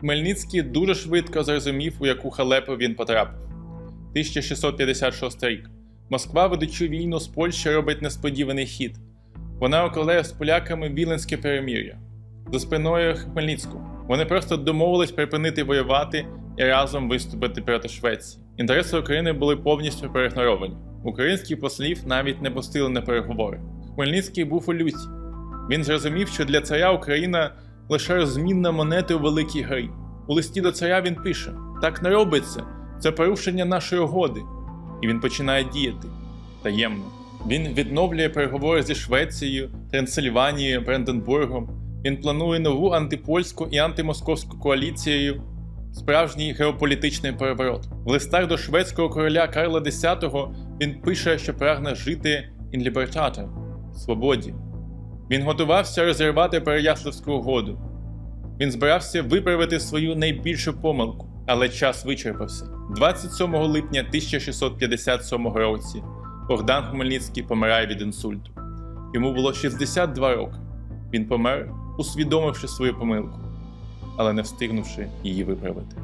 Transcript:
Хмельницький дуже швидко зрозумів, у яку халепу він потрапив. 1656 рік. Москва, ведучи війну з Польщею, робить несподіваний хід. Вона укладає з поляками Віленське перемір'я за спиною Хмельницького. Вони просто домовились припинити воювати і разом виступити проти Швеції. Інтереси України були повністю проігноровані. Українських послів навіть не пустили на переговори. Хмельницький був у люті. Він зрозумів, що для царя Україна лише розмінна монета у великій грі. У листі до царя він пише: так не робиться, це порушення нашої угоди. І він починає діяти таємно. Він відновлює переговори зі Швецією, Трансильванією, Бранденбургом. Він планує нову антипольську і антимосковську коаліцією. Справжній геополітичний переворот. В листах до шведського короля Карла X він пише, що прагне жити in libertate – свободі. Він готувався розірвати Переяславську угоду. Він збирався виправити свою найбільшу помилку, але час вичерпався. 27 липня 1657 році Богдан Хмельницький помирає від інсульту. Йому було 62 роки. Він помер, усвідомивши свою помилку, але не встигнувши її виправити.